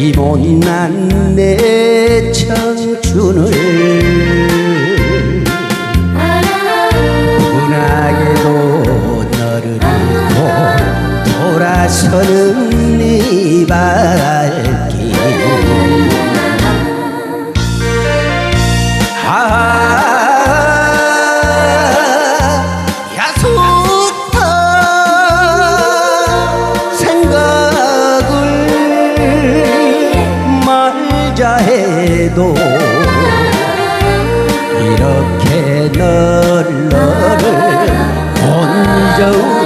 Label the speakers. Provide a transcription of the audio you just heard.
Speaker 1: 이본난 내 청춘을 분하게도 너를 잃고 돌아서는 이발 혼자 해도 이렇게 널 너를 혼자